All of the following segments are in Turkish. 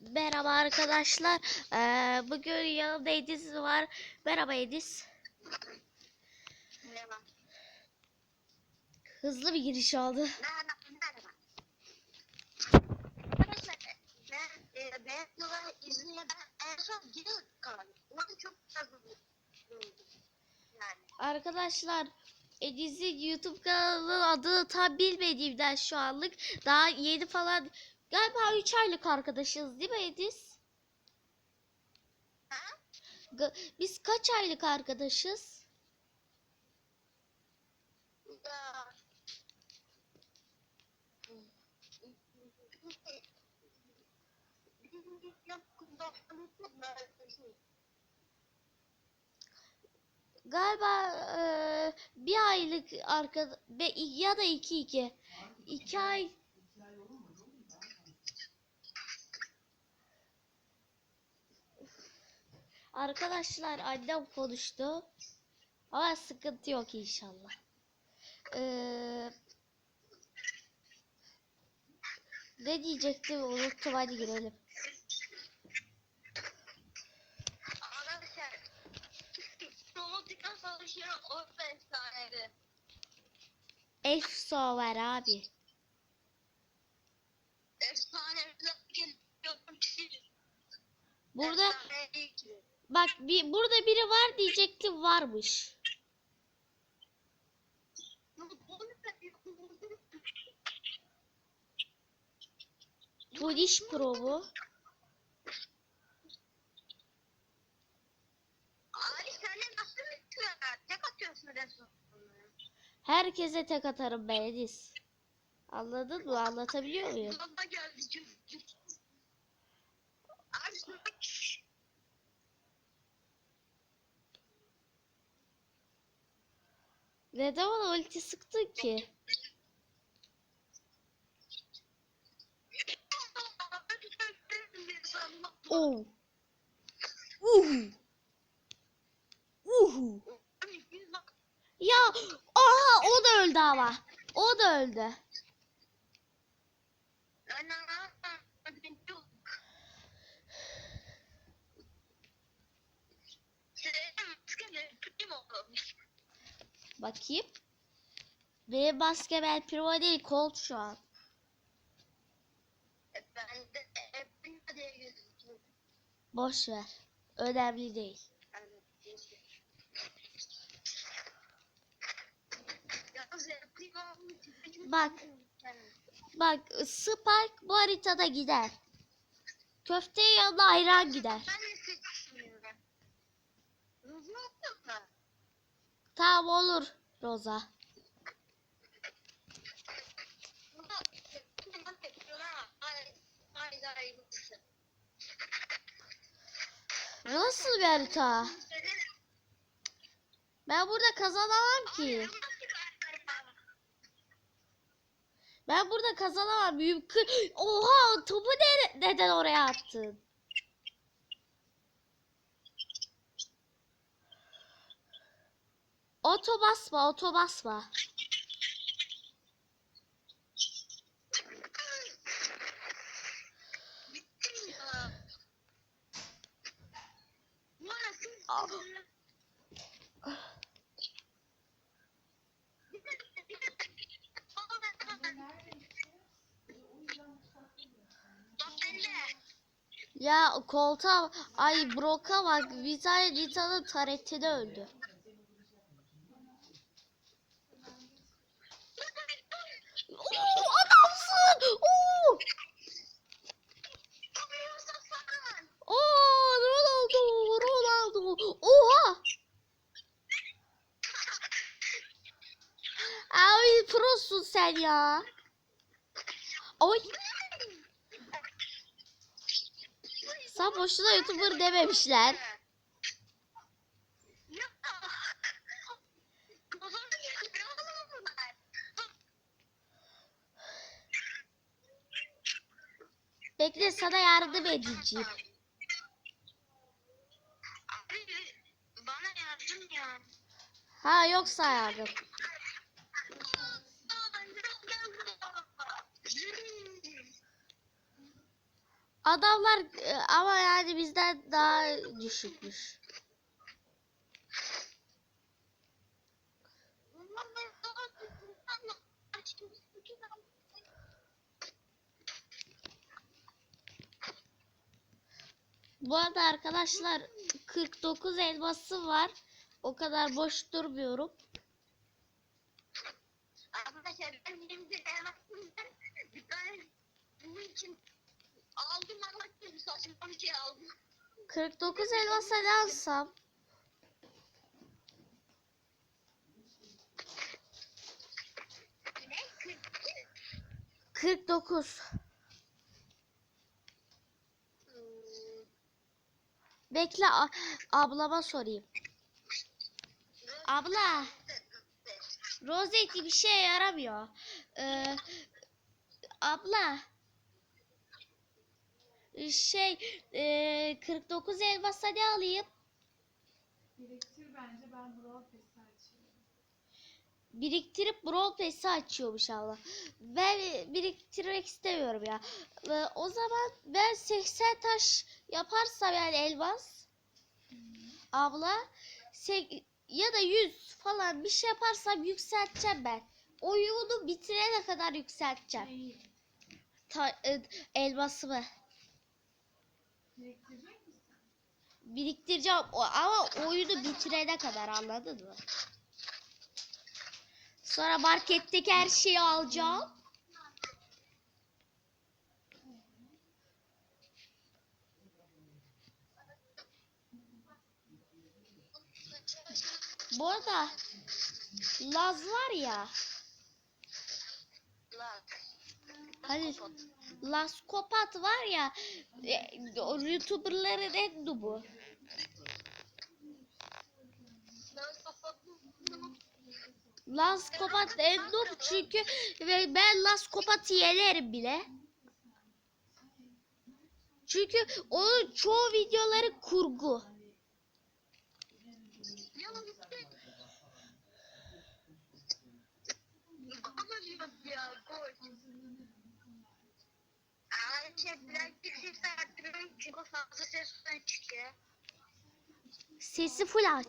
Merhaba arkadaşlar. Ee, bugün yanımda Ediz var. Merhaba Ediz. Merhaba. Hızlı bir giriş oldu. Merhaba. Merhaba. Arkadaşlar ben e, ben yola İzmir'e ben en son geri kaldım. Orada çok fazla buldum. Yani. Arkadaşlar Ediz'in YouTube kanalının adını tam bilmediğimden şu anlık daha yeni falan galiba 3 aylık arkadaşız değil mi Ediz? Ha? Biz kaç aylık arkadaşız? Galiba eee, bir aylık arka ya da iki iki. İki ay Arkadaşlar annem konuştu. Ama sıkıntı yok inşallah. Ee, ne diyecektim unuttum hadi girelim. EFSO var abi. Efsane Burada Efsane. Bak bir burada biri var diyecektim varmış. Bu. Atıyorsun resmen. Herkese tek atarım Ediz. Anladın mı? Anlatabiliyor muyum? Baba geldi çünkü. Abi şuna bak. Neden bana ulti sıktın ki? Oh. Uhu. Uhu. Ya aha o da öldü ama. O da öldü. Bakayım. Benim maske ben primo değil Colt şu an. Boş ver. Önemli değil. Bak. Bak Spike bu haritada gider. Köfte yanında ayran gider. Ben de seçmiyorum. Hızlı mı? Tamam olur Roza. Nasıl bir harita? Ben burada kazanamam ki. Ben burada kazanamam. Mümkün. Oha topu neden oraya attın? Oto basma, oto basma. Ya koltuğa ay Brock'a bak bir tane Nita'nın taretini öldü. Abi prosun sen ya. Oy. Sen boşuna YouTuber dememişler. Bekle sana yardım edeceğim. Abi bana yardım ya. Ha yoksa yardım. Adamlar e, ama yani bizden daha düşükmüş. Bu arada arkadaşlar 49 elması var. O kadar boş durmuyorum. 49 elmas ele alsam. Kırk dokuz. Bekle ablama sorayım. Abla. Rosetti bir şey yaramıyor. Ee, abla. Şey, e, 49 elmasa ne alayım? Biriktir bence ben Brawl Pass'i açıyorum. biriktirip Brawl Pass'i açıyormuş abla. Ben biriktirmek istemiyorum ya. Ee, O zaman ben 80 taş yaparsam yani elmas abla sek- ya da 100 falan bir şey yaparsam yükselteceğim ben. Oyunu bitirene kadar yükselteceğim. Neyi? Ta- e, elmasımı Biriktirecek misin? biriktireceğim ama oyunu bitirene kadar anladın mı? Sonra marketteki her şeyi alacağım. Bu arada Laz var ya. Lan. Hani Laskopat var ya e, YouTuberların en dubu. Laskopat en dubu çünkü ve ben Laskopat'ı yenerim bile. Çünkü onun çoğu videoları kurgu. Yalan ya. Şey, birazcık ses arttırıyorum çünkü fazla sesten çıkıyor. Sesi full aç.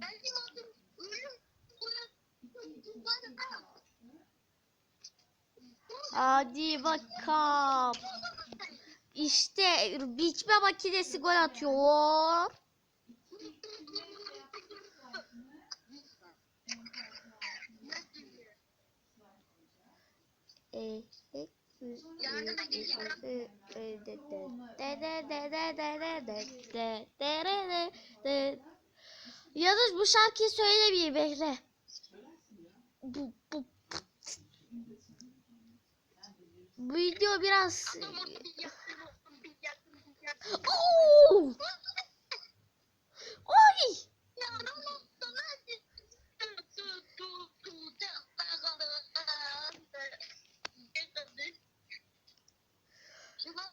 Nasıl? Hadi bakalım. İşte biçme makinesi gol atıyor. Yalnız bu şarkıyı söylemeyeyim bekle. Bu bu video biraz... Oo! Oy!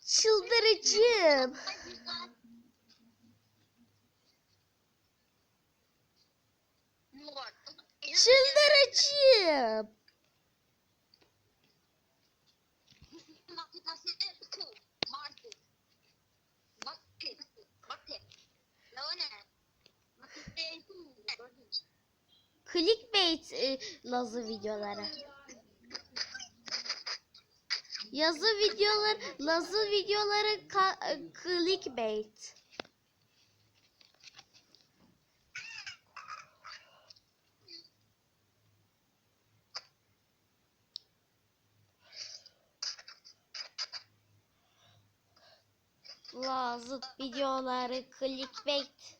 Çıldırıcım. Çıldırıcım. Clickbait e, lazı videoları. Yazı videoları, lazı videoları e, clickbait. Lazı videoları clickbait.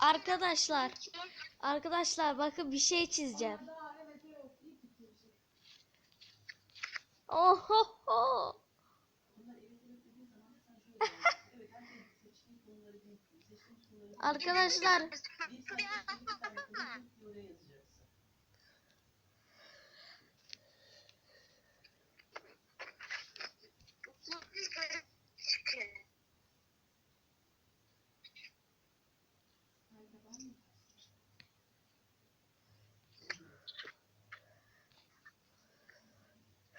Arkadaşlar, arkadaşlar bakın bir şey çizeceğim. Oho. Ho. arkadaşlar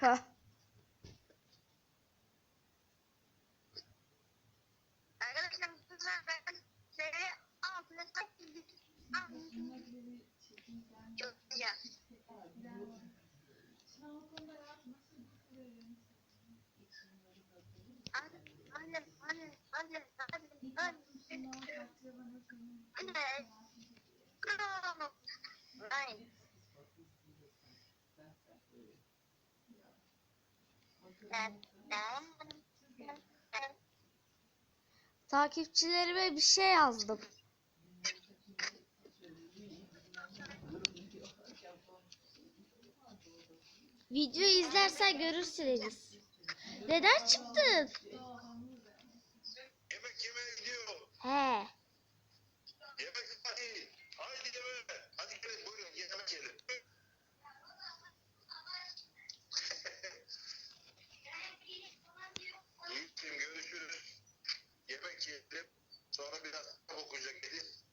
Ha. Takipçilerime bir şey yazdım. Video izlersen görürsünüz. Neden çıktın? Yemek yemeye gidiyor. He. Yemek hadi. Haydi yemeğe. Hadi gelin buyurun yemek yiyelim. Yiğit'im görüşürüz. Yemek yiyelim. Sonra biraz kitap okuyacak Ediz.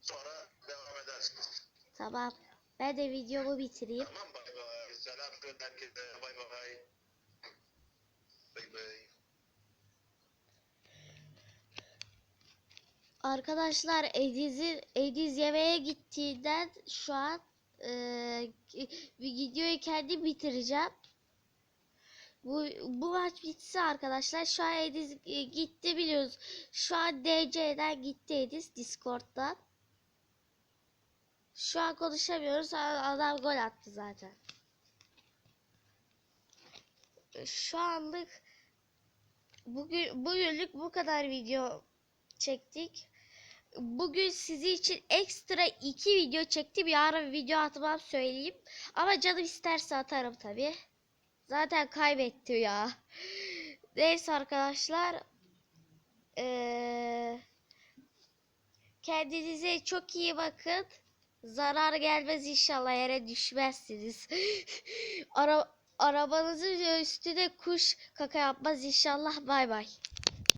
Sonra devam edersiniz. Tamam. Ben de videomu bitireyim. Tamam bay bay. Selam söyle herkese. Bay bay. Bay bay. Arkadaşlar Ediz'in Ediz yemeğe gittiğinden şu an bir videoyu kendim bitireceğim. Bu bu maç bitse arkadaşlar şu an Ediz e, gitti biliyoruz. Şu an DC'den gitti Ediz Discord'dan. Şu an konuşamıyoruz. Adam gol attı zaten. Şu anlık bugün bugünlük bu kadar video çektik. Bugün sizi için ekstra iki video çektim. Yarın video atmam söyleyeyim. Ama canım isterse atarım tabi. Zaten kaybetti ya. Neyse arkadaşlar. Ee, kendinize çok iyi bakın. Zarar gelmez inşallah yere düşmezsiniz. Ara, arabanızın üstüne kuş kaka yapmaz inşallah. Bay bay.